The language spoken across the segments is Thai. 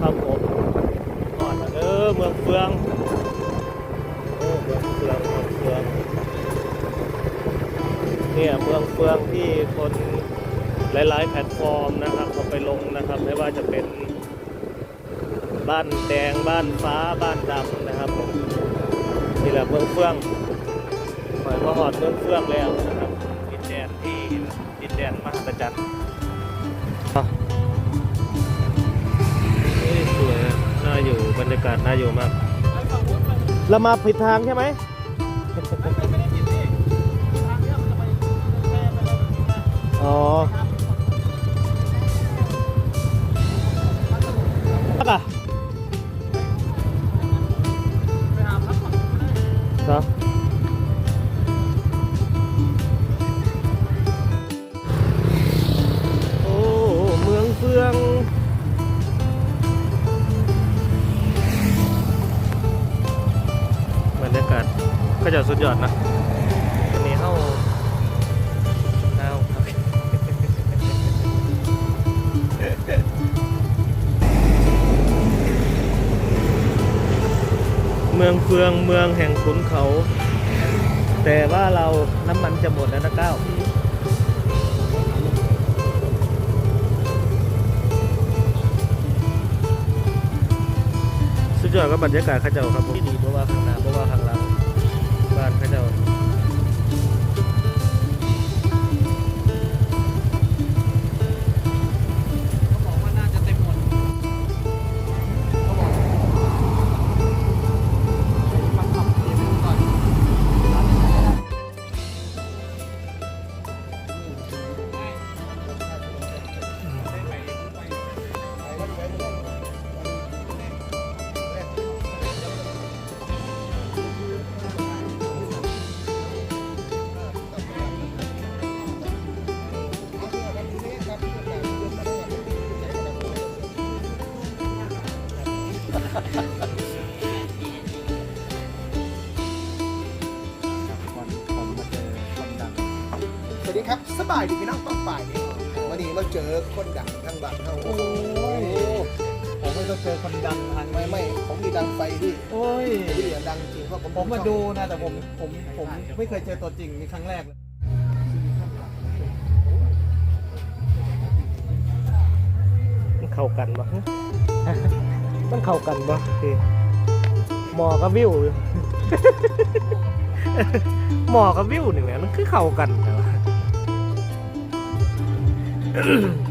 ครับผมก่อนเด้อเมืองเฟืองโอ้เมืองเฟืองเมืองเฟืองเนี่ยเมืองเฟืองที่คนหลาย ๆ แพลตฟอร์มนะครับเขาไปลงนะครับ ไม่ว่าจะเป็นบ้านแดงบ้านฟ้าบ้านดำนะครับผมนี่แหละเมืองเฟืองปล่อยมาหอดเมืองเฟืองแล้วนะครับดินแดนที่ดินแดนมหัศจรรย์ รรยากาศน่าอยู่มาก เรามาผิดทางใช่ไหมอ๋อพักอะ ก็จะสุดยอดนะวันนี้เข้าเข้าครับเมืองเฟืองเมืองแห่งขุนเขา แต่ว่าเราน้ำมันจะหมดแล้วนะก้าวสุดยอดกับบรรยากาศเข้าเจ้าครับผมที่ดีเพราะว่าข้างหน้าเพราะว่าข้างหลัง บ้าน ดีครับสบายดีพี่น้องต้องฝ่ายนี่วันนี้มาเจอคนดังทั้งบ้านทั้งโอ้โหผมไม่ต้องเจอคนดังทางไม่ไม่ผมมีดังไฟพี่โอ้ยพี่อะดังจริงเพราะผมผมมาดูนะแต่ผมผมผมไม่เคยเจอตัวจริงนี่ครั้งแรกเลยมันเข้ากันปะมันเข้ากันปะพี่หมอกับวิวอยู่หมอกับวิวนี่แหละมันคือเข้ากันนะ 嗯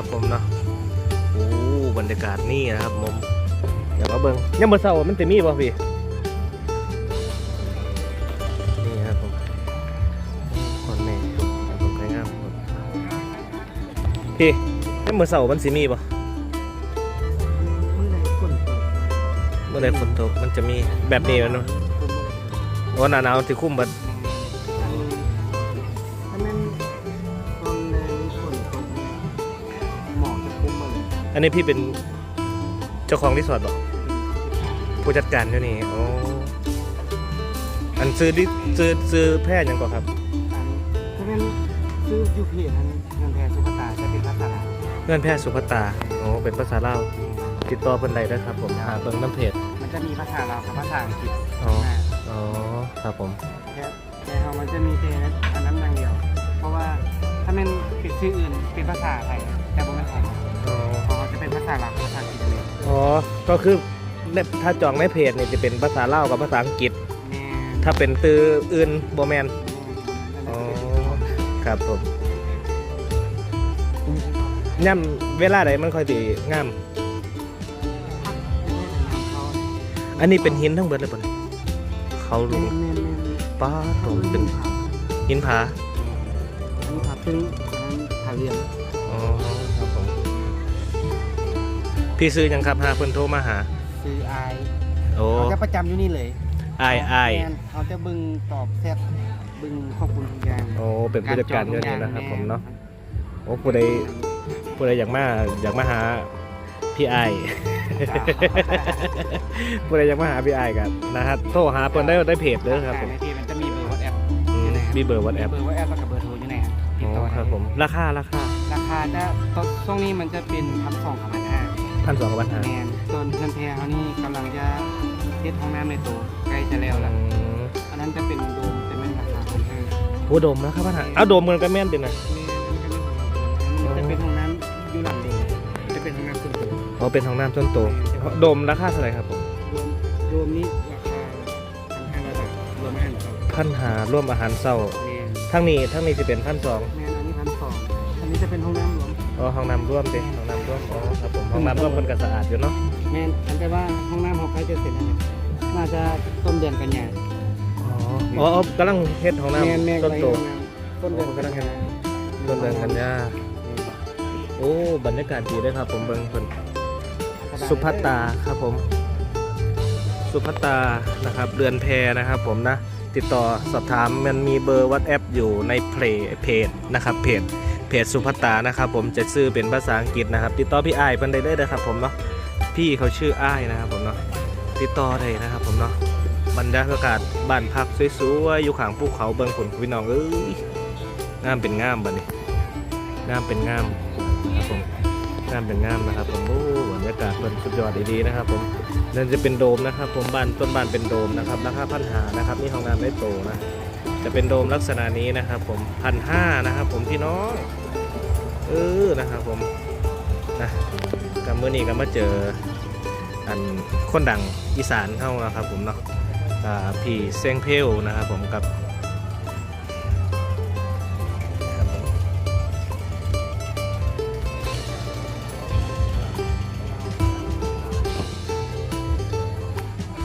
ครับผมเนาะโอ้บรรยากาศนี่นะครับผมอย่ามาเบิ่งยังมาเศร้ามันจะมีป่ะพี่นี่ครับผมคนแม่ครับผมใครงามครับพี่ยังมาเศร้ามันสิมีป่ะเมื่อไหร่คนเปิดเมื่อไรฝนตกมันจะมีแบบนี้มันเนาะว่าหนาหนาวที่คุ้มบัด อันนี้พี่เป็นเจ้าของรีสอร์ทบอกผู้จัดการเท่านี้อ๋ออันซื้อดิซื้อซื้อแพร่ยังก่อนครับถ้าแม่นซื้อยูเพจนั้นเงินแพรสุภาตาจะเป็นภาษาลาวเงื่อนแพร่สุภตาอ๋อเป็นภาษาลาวติดต่อเพิ่นใดได้ครับ ผมหาเบิ่งน้ำเพจมันจะมีภาษาลาวกับภาษาอังกฤษอ๋ออ่าอ๋อครับผมแค่แค่เขามันจะมีแต่อันนั้นอย่างเดียว เพราะว่าถ้าเป็นปิดชื่ออื่นเป็นภาษาไทยาลาภาษาอังกฤษอ๋อ ก็คือถ้าจองในเพจเนี่ยจะเป็นภาษาเล่ากับภาษาอังกฤษถ้าเป็นตืออื่นโบแมนอ๋อ ครับผมย่ำเวลาไหนมันค่อยตีงาม อันนี้เป็นหินทั้งเบิดเลยปะเขาหลวงมป้าตรงเป็นหินผาหินผาซึ่งผาเรียน พี่ซื้อยังครับหาเพิ่นโทรมาหา ซื้อไอายโอ้ เขาจะประจำอยู่นี่เลยอายอายแม่นเขาจะบึงตอบแซดบึงข้อมูลทุกอย่างโอ้ เป็นผู้จัดการอยู่นี่นะครับผมเนาะ โอ้ผู้ใดผู้ใดอยากมาอยากมาหาพี่ไอาย ผู้ใดอยากมาหาพี่ไอายกันนะฮะโทรหาเพิ่นได้ได้เพจเด้อครับผมในที่มันจะมีเบอร์วอทแอปอืมมีเบอร์วัดแอปเบอร์วอทแอปแล้วก็เบอร์โทรอยู่ไหนครับติอ๋ดต่ออได้ครับผม ราคาราคา ราคาจะตอนช่วงนี้มันจะเป็นพันสองกับพันห้า พันสองกับพันห้าแมนส่วนเพื่อนแพรเขานี่กำลังจะเฮ็ดห้องน้ำในตัวใกล้จะแล้วแล้วอันนั้นจะเป็นโดมจะเป็นราคาพันห้าโอ้โดมแล้วครับพันห้าเอาโดมมันก็แม่นดินะมันจะเป็นห้องน้ำอยู่หลังโดมจะเป็นห้องน้ำส่วนตัวอ๋อเป็นห้องน้ำต้นโตโดมราคาเท่าไหร่ครับผมรวมรวมนี้ราคาพันห้าร้อยบาทรวมอาหารครับพันหาร่วมอาหารเศร้าแมนทั้งนี้ทั้งนี้จะเป็นพันสองแมนอันนี้พันสองอันนี้จะเป็นห้องน้ำรวม อ๋อห้องน้ำร่วมดิห้องน้ำร่วมอ๋อครับผมห้องน้ำร่วมคนก็สะอาดอยู่เนาะแมนอันแต่ว่าห้องน้ำของใครจะเสร็จแล้วเนี่ยน่าจะต้นเดือนกันยาอ๋ออ๋ออ๋อกำลังเฮ็ดห้องแมนแมนน้ำต้นโต ต้นเดือนกันยาต้นเดือนกันยาโอ้บรรยากาศดีเลยครับ ผมเบิ่งเพิ่นสุภัตตาครับผม สุภัตตานะครับ เรือนแพนะครับผมนะ ติดต่อสอบถามมันมีเบอร์วัดแอปอยู่ในเพลเพจนะครับเพจ เพจสุภัตตานะครับผมจะซื้อเป็นภาษาอังกฤษนะครับ ติดต่อพี่ไอ้เพิ่นได้เลยนะครับผมเนาะพี่เขาชื่อไอ้นะครับผมเนาะติดต่อได้นะครับผมเนาะบรรยากาศบ้านพักสวยๆอยู่ข้างภูเขาเบิ่งผลพี่น้องเอ้ยงามเป็นงามบัดนี้งามเป็นงามนะครับผมงามเป็นงามนะครับผมโอ้บรรยากาศเพิ่นสุดยอดดีๆนะครับผมนั่นจะเป็นโดมนะครับ ผมบ้านต้นบ้านเป็นโดมนะครับราคาพันหานะครับนี่ห้องน้ำได้โตนะ จะเป็นโดมลักษณะนี้นะครับผมพันห้านะครับผมพี่น้องเออนะครับผมนะกับเมื่อนี้ก็มาเจออันคนดังอีสานเข้านะครับผมเนาะอ่าพี่เซงเพลนะครับผมกับ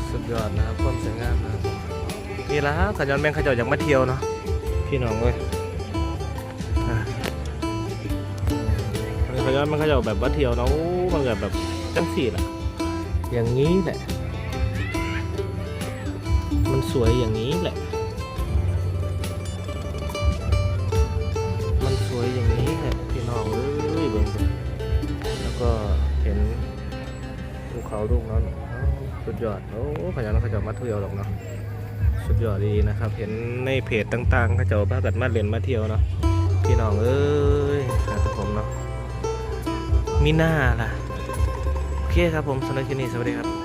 สุดยอดนะครับ ละขจรแมงขจรอยากมาเที่ยวเนาะพี่น้องเว้ยอะขจรแมงขจรแบบว่าเที่ยวเนาะโอ้มันแบบแบบจังสี่ล่ะอย่างนี้แหละ มันสวยอย่างนี้แหละ มันสวยอย่างนี้แหละพี่น้องเอ้ยเบิ่งสิแล้วก็เห็นภูเขาลูกนั้นอ้าวสุดยอดโอ้ขยันเขาจะมาเที่ยวหรอกเนาะ สุดยอดดีนะครับ เห็นในเพจต่างๆเขาจะพากันมาเรียนมาเที่ยวเนาะพี่น้องเอ้ยนะครับผมเนาะมีหน้าล่ะ โอเคครับผมสำหรับที่นี่สวัสดีครับ